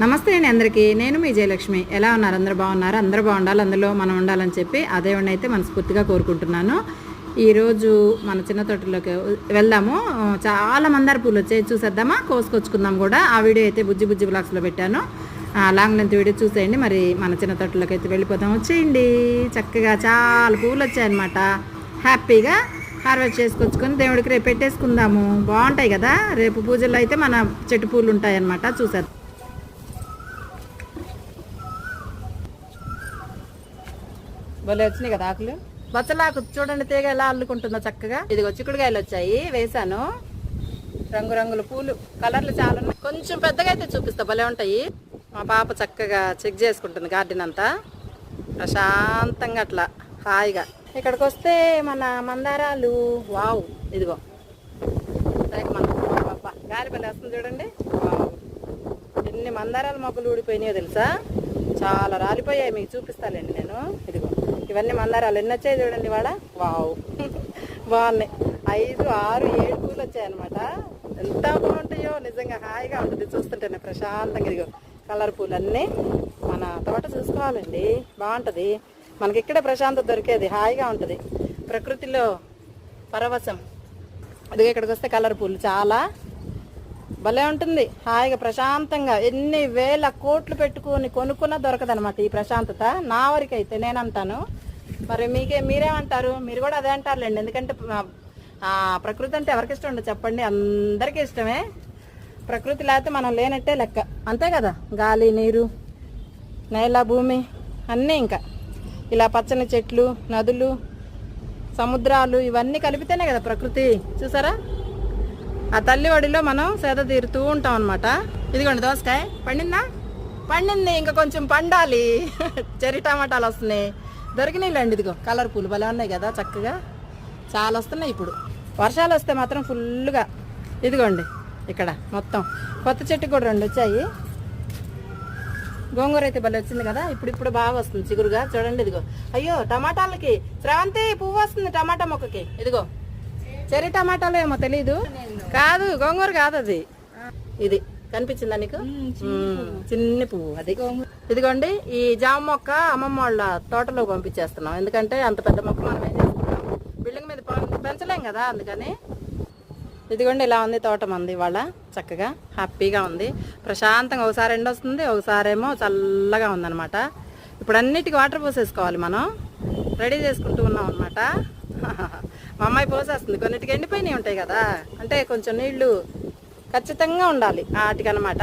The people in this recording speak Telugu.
నమస్తే అండి అందరికీ. నేను మీ జయలక్ష్మి. ఎలా ఉన్నారు? అందరూ బాగున్నారు? అందరూ బాగుండాలి. అందులో మనం ఉండాలని చెప్పి ఆ దేవుడిని అయితే మనస్ఫూర్తిగా కోరుకుంటున్నాను. ఈరోజు మన చిన్న తోటలోకి వెళ్దాము. చాలా మందార పూలు వచ్చాయి. చూసేద్దామా? కోసుకొచ్చుకుందాం కూడా. ఆ వీడియో అయితే బుజ్జి బుజ్జి బ్లాగ్స్లో పెట్టాను. లాంగ్ లెంత్ వీడియో చూసేయండి. మరి మన చిన్న తోటలోకి అయితే వెళ్ళిపోదాం. వచ్చేయండి. చక్కగా చాలా పూలు వచ్చాయన్నమాట. హ్యాపీగా హార్వెస్ట్ చేసుకొచ్చుకొని దేవుడికి రేపు పెట్టేసుకుందాము. బాగుంటాయి కదా? రేపు పూజల్లో అయితే మన చెట్టు పూలు ఉంటాయన్నమాట. చూసేద్దాం. భలే వచ్చినాయి కదా ఆకులు? బచ్చలాకు చూడండి తీగ ఎలా అల్లుకుంటుందో చక్కగా. ఇదిగో చిక్కుడుకాయలు వచ్చాయి వేసాను రంగురంగుల పూలు కలర్లు చాలా ఉన్నాయి. కొంచెం పెద్దగా అయితే చూపిస్తా భలే ఉంటాయి. మా పాప చక్కగా చెక్ చేసుకుంటుంది గార్డెన్ అంతా. ప్రశాంతంగా అట్లా హాయిగా. ఇక్కడికి వస్తే మన మందారాలు వావ్ ఇదిగో. మన పాప గాలి భలే వస్తుంది చూడండి. ఎన్ని మందారాల మొక్కలు ఊడిపోయినాయో తెలుసా? చాలా రాలిపోయాయి మీకు చూపిస్తానండి నేను. ఇదిగో ఇవన్నీ మందారాలు ఎన్ని వచ్చాయి చూడండి వాడ వావ్. బాగున్నాయి. ఐదు ఆరు ఏడు పూలు వచ్చాయి అనమాట ఎంత బాగుంటాయో నిజంగా హాయిగా ఉంటుంది. చూస్తుంటేనే ప్రశాంతంగా ఇదిగో కలర్ పూలు అన్నీ మన తోట చూసుకోవాలండి. బాగుంటుంది. మనకి ఇక్కడే ప్రశాంతత దొరికేది హాయిగా ఉంటుంది. ప్రకృతిలో పరవశం. అదిగో ఇక్కడికి వస్తే కలర్ పూలు చాలా భలే ఉంటుంది. హాయిగా ప్రశాంతంగా ఎన్ని వేల కోట్లు పెట్టుకొని కొనుక్కున్నా దొరకదనమాట ఈ ప్రశాంతత. నా వరకైతే నేను అంటాను మరి మీకే మీరేమంటారు? మీరు కూడా అదే అంటారులేండి. ఎందుకంటే ప్రకృతి అంటే ఎవరికి ఇష్టం ఉండదు చెప్పండి. అందరికీ ఇష్టమే. ప్రకృతి లేకపోతే మనం లేనట్టే లెక్క. అంతే కదా? గాలి నీరు నేల భూమి అన్నీ ఇంకా. ఇలా పచ్చని చెట్లు నదులు సముద్రాలు ఇవన్నీ కలిపితేనే కదా ప్రకృతి. చూసారా? ఆ తల్లి ఒడిలో మనం సేద తీరుతూ ఉంటాం అనమాట ఇదిగోండి దోసకాయ. పండిందా? పండింది. ఇంకా కొంచెం పండాలి. చెరి టమాటాలు వస్తున్నాయి. దొరికినాయిలేండి ఇదిగో. కలర్ పూలు భలే ఉన్నాయి కదా చక్కగా. చాలా వస్తున్నాయి ఇప్పుడు. వర్షాలు వస్తే మాత్రం ఫుల్గా ఇదిగోండి ఇక్కడ మొత్తం. కొత్త చెట్టు కూడా రెండు వచ్చాయి. గోంగూర అయితే భలే వచ్చింది కదా. ఇప్పుడు ఇప్పుడు బాగా వస్తుంది చిగురుగా. చూడండి ఇదిగో. అయ్యో టమాటాలకి. శ్రవంతి పువ్వు వస్తుంది టమాటా మొక్కకి. ఇదిగో. చెరి టమాటాలు ఏమో తెలీదు. కాదు గోంగూర కాదు అది. ఇది. కనిపించిందా నీకు. చిన్ని పువ్వు. అది. ఇదిగోండి ఈ జామ మొక్క అమ్మమ్మ వాళ్ళ తోటలో పంపించేస్తున్నాం. ఎందుకంటే అంత పెద్ద మొక్క మనం ఏం బిల్డింగ్ మీద పెంచలేం కదా అందుకని. ఇదిగోండి ఇలా ఉంది తోట మంది ఇవాళ. చక్కగా హ్యాపీగా ఉంది. ప్రశాంతంగా ఒకసారి ఎండ వస్తుంది ఒకసారి ఏమో చల్లగా ఉందన్నమాట. ఇప్పుడు అన్నిటికీ వాటర్ పోసేసుకోవాలి మనం. రెడీ చేసుకుంటూ ఉన్నాం అనమాట మా అమ్మాయి పోసేస్తుంది కొన్నిటికి ఎండిపోయినవి ఉంటాయి కదా. అంటే కొంచెం నీళ్ళు ఖచ్చితంగా ఉండాలి వాటికనమాట